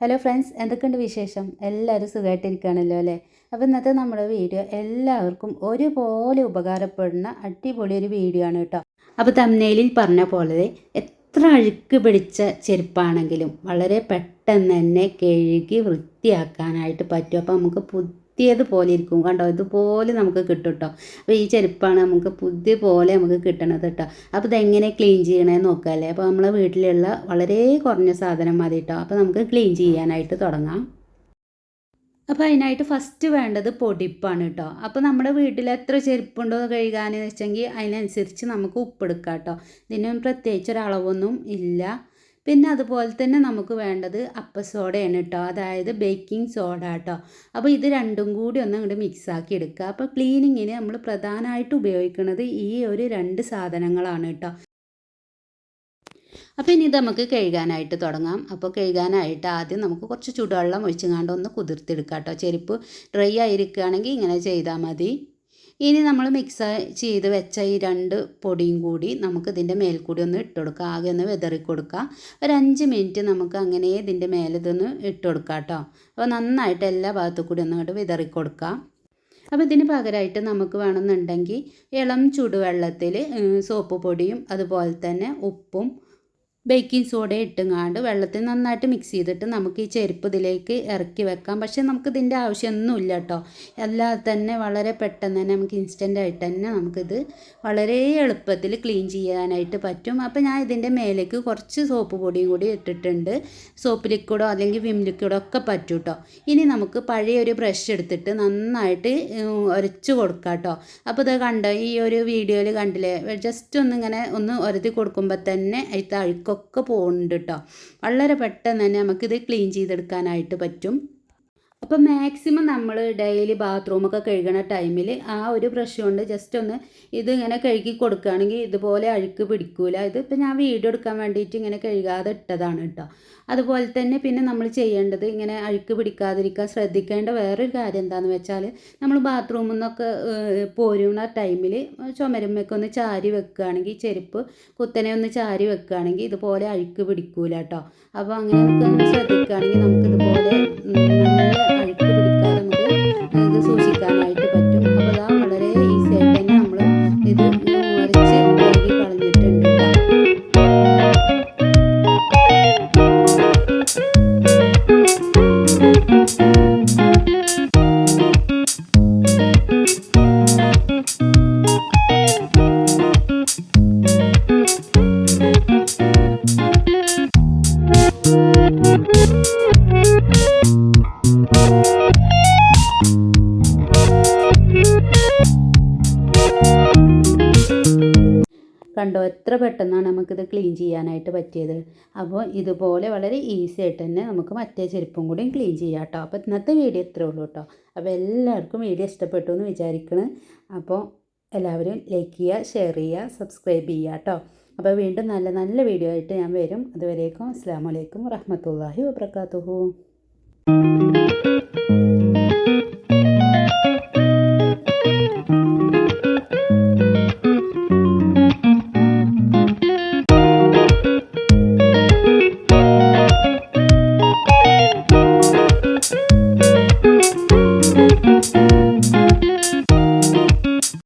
Hello friends എന്തൊക്കെയുണ്ട് വിശേഷം? എല്ലാവരും സുഖമായിട്ടിരിക്കുകയാണല്ലോ അല്ലേ? അപ്പോൾ ഇന്നത്തെ നമ്മുടെ വീഡിയോ എല്ലാവർക്കും ഒരുപോലെ ഉപകാരപ്പെടുന്ന അടിപൊളി ഒരു വീഡിയോ ആണ് കേട്ടോ. അപ്പോൾ തമ്മനയിലിൽ പറഞ്ഞ പോലെ എത്ര അഴുക്ക് പിടിച്ച ചെരുപ്പാണെങ്കിലും വളരെ പെട്ടെന്ന് തന്നെ കഴുകി വൃത്തിയാക്കാനായിട്ട് പറ്റും. അപ്പോൾ നമുക്ക് പുതിയതുപോലെ ഇരിക്കും കണ്ടോ? ഇതുപോലെ നമുക്ക് കിട്ടും കേട്ടോ അപ്പോൾ ഈ ചെരുപ്പാണ് നമുക്ക് പുതിയ പോലെ നമുക്ക് കിട്ടണത് കേട്ടോ അപ്പോൾ ഇതെങ്ങനെ ക്ലീൻ ചെയ്യണമെന്ന് നോക്കാമല്ലേ അപ്പോൾ നമ്മളെ വീട്ടിലുള്ള വളരെ കുറഞ്ഞ സാധനം മതി കേട്ടോ അപ്പോൾ നമുക്ക് ക്ലീൻ ചെയ്യാനായിട്ട് തുടങ്ങാം. അപ്പോൾ അതിനായിട്ട് ഫസ്റ്റ് വേണ്ടത് പൊടിപ്പാണ് കേട്ടോ അപ്പോൾ നമ്മുടെ വീട്ടിൽ എത്ര ചെരുപ്പുണ്ടോ കഴുകാനെന്ന് വെച്ചെങ്കിൽ അതിനനുസരിച്ച് നമുക്ക് ഉപ്പെടുക്കാം കേട്ടോ ഇതിനും പ്രത്യേകിച്ച് ഒരളവൊന്നും ഇല്ല. പിന്നെ അതുപോലെ തന്നെ നമുക്ക് വേണ്ടത് അപ്പസോഡയാണ് കേട്ടോ. അതായത് ബേക്കിംഗ് സോഡ കേട്ടോ. അപ്പോൾ ഇത് രണ്ടും കൂടി ഒന്ന് അങ്ങോട്ട് മിക്സാക്കി എടുക്കുക. അപ്പോൾ ക്ലീനിങ്ങിന് നമ്മൾ പ്രധാനമായിട്ട് ഉപയോഗിക്കുന്നത് ഈ ഒരു രണ്ട് സാധനങ്ങളാണ് കേട്ടോ. അപ്പോൾ ഇനി ഇത് നമുക്ക് കഴുകാനായിട്ട് തുടങ്ങാം. അപ്പോൾ കഴുകാനായിട്ട് ആദ്യം നമുക്ക് കുറച്ച് ചൂടുവെള്ളം ഒഴിച്ചുകൊണ്ട് ഒന്ന് കുതിർത്തെടുക്കാം കേട്ടോ. ചെരുപ്പ് ഡ്രൈ ആയിരിക്കുകയാണെങ്കിൽ ഇങ്ങനെ ചെയ്താൽ മതി. ഇനി നമ്മൾ മിക്സ് ചെയ്ത് വെച്ച ഈ രണ്ട് പൊടിയും കൂടി നമുക്ക് ഇതിന്റെ മേൽക്കൂടി കൂടി ഒന്ന് ഇട്ട് കൊടുക്കുക ആകെ ഒന്ന് വിതറി കൊടുക്കുക ഒരു അഞ്ച് മിനിറ്റ് നമുക്ക് അങ്ങനെ ഇതിന്റെ മേലിതൊന്ന് ഇട്ട് കൊടുക്കുക കേട്ടോ. അപ്പോൾ നന്നായിട്ട് എല്ലാ ഭാഗത്തു കൂടി ഒന്ന് ഇങ്ങോട്ട് വിതറി കൊടുക്കുക അപ്പോൾ ഇതിന് പകരമായിട്ട് നമുക്ക് വേണമെന്നുണ്ടെങ്കിൽ ഇളം ചൂടുവെള്ളത്തിൽ സോപ്പ് പൊടിയും അതുപോലെ തന്നെ ഉപ്പും ബേക്കിംഗ് സോഡ ഇട്ടുങ്ങാണ്ട് വെള്ളത്തിൽ നന്നായിട്ട് മിക്സ് ചെയ്തിട്ട് നമുക്ക് ഈ ചെരുപ്പ് ഇതിലേക്ക് ഇറക്കി വെക്കാം. പക്ഷേ നമുക്ക് ഇതിന്റെ ആവശ്യമൊന്നുമില്ല കേട്ടോ. അല്ലാതെ തന്നെ വളരെ പെട്ടെന്ന് തന്നെ നമുക്ക് ഇൻസ്റ്റന്റ് ആയിട്ട് തന്നെ നമുക്കിത് വളരെ എളുപ്പത്തിൽ ക്ലീൻ ചെയ്യാനായിട്ട് പറ്റും. അപ്പോൾ ഞാൻ ഇതിന്റെ മേലേക്ക് കുറച്ച് സോപ്പ് പൊടിയും കൂടി ഇട്ടിട്ടുണ്ട്. സോപ്പ് ലിക്വിഡോ അല്ലെങ്കിൽ വിം ലിക്വിഡോ ഒക്കെ പറ്റും കേട്ടോ. ഇനി നമുക്ക് പഴയ ഒരു ബ്രഷ് എടുത്തിട്ട് നന്നായിട്ട് ഉരച്ച് കൊടുക്കാം കേട്ടോ. അപ്പോൾ ഇത് കണ്ടോ ഈ ഒരു വീഡിയോയിൽ കണ്ടില്ലേ? ജസ്റ്റ് ഒന്നിങ്ങനെ ഒന്ന് ഉരത്തി കൊടുക്കുമ്പോൾ തന്നെ അതിൽ അഴുക്കൊക്കെ ഒക്കെ പോകുന്നുണ്ട് കേട്ടോ വളരെ പെട്ടെന്ന് തന്നെ നമുക്കിത് ക്ലീൻ ചെയ്തെടുക്കാനായിട്ട് പറ്റും. അപ്പോൾ മാക്സിമം നമ്മൾ ഡെയിലി ബാത്റൂമൊക്കെ കഴുകണ ടൈമിൽ ആ ഒരു ബ്രഷ് കൊണ്ട് ജസ്റ്റ് ഒന്ന് ഇത് ഇങ്ങനെ കഴുകി കൊടുക്കുകയാണെങ്കിൽ ഇതുപോലെ അഴുക്ക് പിടിക്കൂല. ഇത് ഇതിപ്പോൾ ഞാൻ വീഡിയോ എടുക്കാൻ വേണ്ടിയിട്ട് ഇങ്ങനെ കഴുകാതെ ഇട്ടതാണ് കേട്ടോ അതുപോലെ തന്നെ പിന്നെ നമ്മൾ ചെയ്യേണ്ടത് ഇങ്ങനെ അഴുക്ക് പിടിക്കാതിരിക്കാൻ ശ്രദ്ധിക്കേണ്ട വേറൊരു കാര്യം എന്താണെന്ന് വെച്ചാൽ നമ്മൾ ബാത്റൂമിൽ നിന്നൊക്കെ പോരുന്ന ടൈമിൽ ചുമരുമ്മയൊക്കെ ഒന്ന് ചാരി വെക്കുകയാണെങ്കിൽ ചെരുപ്പ് കുത്തനെ ഒന്ന് ചാരി വെക്കുകയാണെങ്കിൽ ഇതുപോലെ അഴുക്ക് പിടിക്കൂല കേട്ടോ അപ്പോൾ അങ്ങനെ ഒന്ന് ശ്രദ്ധിക്കുകയാണെങ്കിൽ നമുക്കിതുപോലെ നല്ല കണ്ടോ എത്ര പെട്ടെന്നാണ് നമുക്കിത് ക്ലീൻ ചെയ്യാനായിട്ട് പറ്റിയത്. അപ്പോൾ ഇതുപോലെ വളരെ ഈസി ആയിട്ട് തന്നെ നമുക്ക് മറ്റേ ചെരുപ്പും കൂടി ക്ലീൻ ചെയ്യാം കേട്ടോ അപ്പോൾ ഇന്നത്തെ വീഡിയോ ഇത്രേ ഉള്ളൂ കേട്ടോ അപ്പോൾ എല്ലാവർക്കും വീഡിയോ ഇഷ്ടപ്പെട്ടു എന്ന് വിചാരിക്കണ്. അപ്പോൾ എല്ലാവരും ലൈക്ക് ചെയ്യുക ഷെയർ ചെയ്യുക സബ്സ്ക്രൈബ് ചെയ്യുക കേട്ടോ അപ്പോൾ വീണ്ടും നല്ല നല്ല വീഡിയോ ആയിട്ട് ഞാൻ വരും. അതുവരേക്കും അസ്സാം വലൈക്കും വറഹമത്തല്ലാഹി വാബർക്കാത്തുഹു